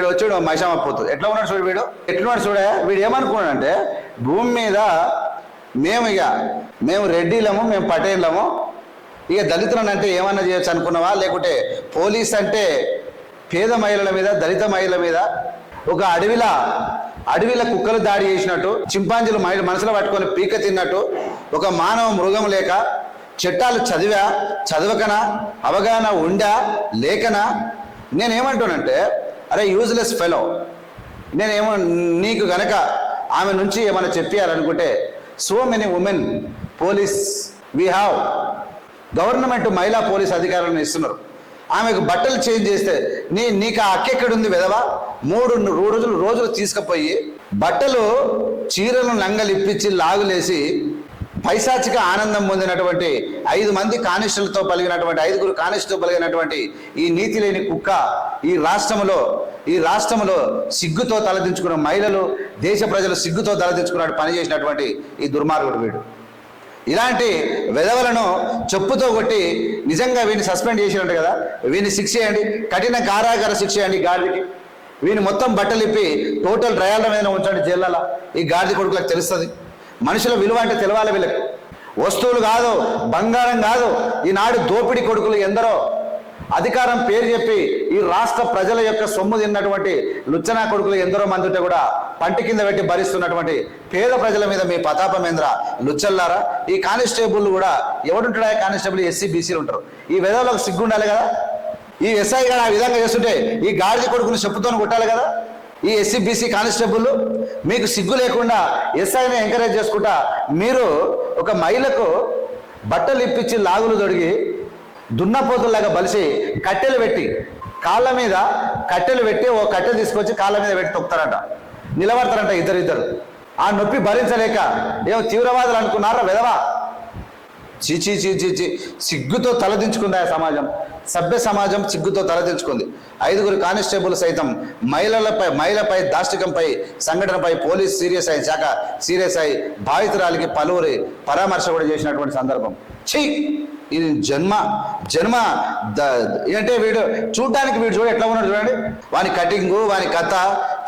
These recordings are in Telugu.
వీడు వచ్చాడు మైసామ పోతుంది. ఎట్లా ఉన్నాడు చూడు వీడు? ఎట్లున్నాడు చూడే? వీడు ఏమనుకున్నాడంటే భూమి మీద మేము ఇక మేము రెడ్డిలము మేము పటేళ్ళము ఇక దళితులను అంటే ఏమన్నా చేయొచ్చు అనుకున్నావా? లేకుంటే పోలీస్ అంటే పేద మహిళల మీద దళిత మహిళల మీద ఒక అడవిలా అడవిల కుక్కలు దాడి చేసినట్టు చింపాంజీలు మహిళ మనసులో పట్టుకొని పీక తిన్నట్టు ఒక మానవ మృగం లేక చట్టాలు చదివా చదవకనా అవగాహన ఉండా లేకనా? నేనేమంటానంటే అరే యూజ్లెస్ ఫెలో నేనేమో నీకు గనక ఆమె నుంచి ఏమైనా చెప్పాలనుకుంటే so many women police we have government మహిళా పోలీస్ అధికారులను ఇస్తున్నారు. ఆమెకు బట్టలు చేంజ్ చేస్తే నీ నీకు ఆ అక్కెక్కడుంది విధవా మూడు రోజులు రోజులు తీసుకుపోయి బట్టలు చీరలు నంగలిప్పించి లాగులేసి పైశాచిక ఆనందం పొందినటువంటి ఐదు మంది కానిస్టులతో పలిగినటువంటి ఐదుగురు కానిస్టులతో పలిగినటువంటి ఈ నీతి లేని కుక్క ఈ రాష్ట్రంలో ఈ రాష్ట్రంలో సిగ్గుతో తలదించుకున్న మహిళలు దేశ ప్రజలు సిగ్గుతో తలదించుకున్నట్టు పనిచేసినటువంటి ఈ దుర్మార్గుడు వీడు. ఇలాంటి వెధవలను చెప్పుతో కొట్టి నిజంగా వీడిని సస్పెండ్ చేసినట్టు కదా? వీడిని శిక్ష చేయండి. కఠిన కారాగార శిక్ష చేయండి గాడికి వీని మొత్తం బట్టలు ఇప్పి టోటల్ డ్రయాల మీద ఉంచండి జైళ్ళలో. ఈ గాడిద కొడుకులకు తెలుస్తుంది. మనుషుల విలువ అంటే తెలవాలి వీళ్ళకి. వస్తువులు కాదు బంగారం కాదు ఈనాడు దోపిడీ కొడుకులు ఎందరో అధికారం పేరు చెప్పి ఈ రాష్ట్ర ప్రజల యొక్క సొమ్ము తిన్నటువంటి లుచ్చనా కొడుకులు ఎందరో మంది ఉంటే కూడా పంటి కింద పెట్టి భరిస్తున్నటువంటి పేద ప్రజల మీద మీ పతాపమేంద్ర లుచ్చల్లారా? ఈ కానిస్టేబుల్ కూడా ఎవడుంటాడా? కానిస్టేబుల్ ఎస్సీ బీసీలు ఉంటారు. ఈ విధంలో సిగ్గు ఉండాలి కదా? ఈ ఎస్ఐ గారు ఆ విధంగా చేస్తుంటే ఈ గాడిద కొడుకుని చెప్పుతోని కొట్టాలి కదా? ఈ ఎస్సీ బీసీ కానిస్టేబుల్ మీకు సిగ్గు లేకుండా ఎస్ఐని ఎంకరేజ్ చేసుకుంటా మీరు ఒక మహిళకు బట్టలు ఇప్పించి లాగులు తొడిగి దున్నపోతుల్లాగా బలిసి కట్టెలు పెట్టి కాళ్ళ మీద కట్టెలు పెట్టి ఓ కట్టెలు తీసుకొచ్చి కాళ్ళ మీద పెట్టి తొక్కుతారంట. నిలబడతారంట ఇద్దరు ఇద్దరు. ఆ నొప్పి భరించలేక ఏమో తీవ్రవాదులు అనుకున్నారా విధవా? చీచీ చీ చీ సిగ్గుతో తలదించుకుంది ఆ సమాజం. సభ్య సమాజం సిగ్గుతో తలదించుకుంది ఐదుగురు కానిస్టేబుల్ సైతం మహిళలపై మహిళపై దాష్టికంపై సంఘటనపై పోలీస్ సీరియస్ అయి శాఖ సీరియస్ అయి బాధితురాలికి పలువురి పరామర్శ కూడా చేసినటువంటి సందర్భం. ఛీ! ఇది జన్మ జన్మ ద- ఏంటంటే వీడు? చూడ్డానికి వీడు చూడు ఎట్లా ఉన్నాడు చూడండి. వాని కటింగు వాని కథ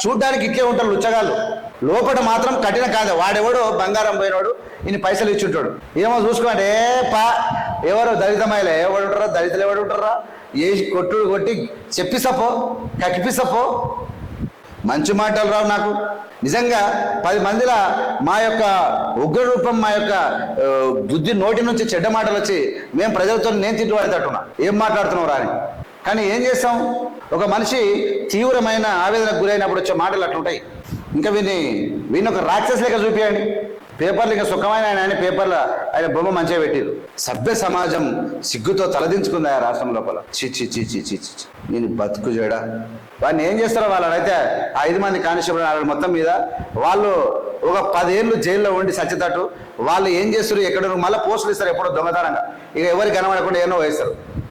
చూడ్డానికి ఇట్లే ఉంటారు లుచ్చగాళ్ళు. లోపల మాత్రం కఠిన కాదు వాడెవడో? బంగారం పోయినాడు. ఇన్ని పైసలు ఇచ్చుంటాడు ఏమో చూసుకోండి. ఏ పా ఎవరు దళిత మహిళ? ఎవడు ఉంటారా? దళితులు ఎవడు ఉంటారా? ఏ కొట్టుడు కొట్టి చెప్పిసపో కక్కిపిసపో మంచి మాటలు రావు నాకు. నిజంగా పది మందిలా మా యొక్క ఉగ్రరూపం మా యొక్క బుద్ధి నోటి నుంచి చెడ్డ మాటలు వచ్చి మేము ప్రజలతో నేను తిట్టు పడేటట్టున్నా ఏం మాట్లాడుతున్నావు రాని కానీ ఏం చేస్తాం? ఒక మనిషి తీవ్రమైన ఆవేదనకు గురైనప్పుడు వచ్చే మాటలు అట్లుంటాయి. ఇంకా వీని వీని ఒక రాక్షస్ చూపించండి పేపర్లు ఇంకా సుఖమైన ఆయన ఆయన పేపర్ల ఆయన బొమ్మ మంచిగా పెట్టిరు. సభ్య సమాజం సిగ్గుతో తలదించుకుంది ఆ రాష్ట్రం లోపల. చిచ్చి చిచ్చి చిచ్చి నేను బతుకు చేయడా వాడిని ఏం చేస్తారో వాళ్ళని అయితే ఆ ఐదు మంది కానిస్టేబుల్ వాళ్ళ మొత్తం మీద వాళ్ళు ఒక పదేళ్ళు జైల్లో ఉండి సచ్చేటట్టు వాళ్ళు ఏం చేస్తారు ఎక్కడ మళ్ళీ పోస్టులు ఇస్తారు ఎప్పుడో దొంగతనంగా. ఇక ఎవరికి కనబడకుండా ఎన్నో వేస్తారు.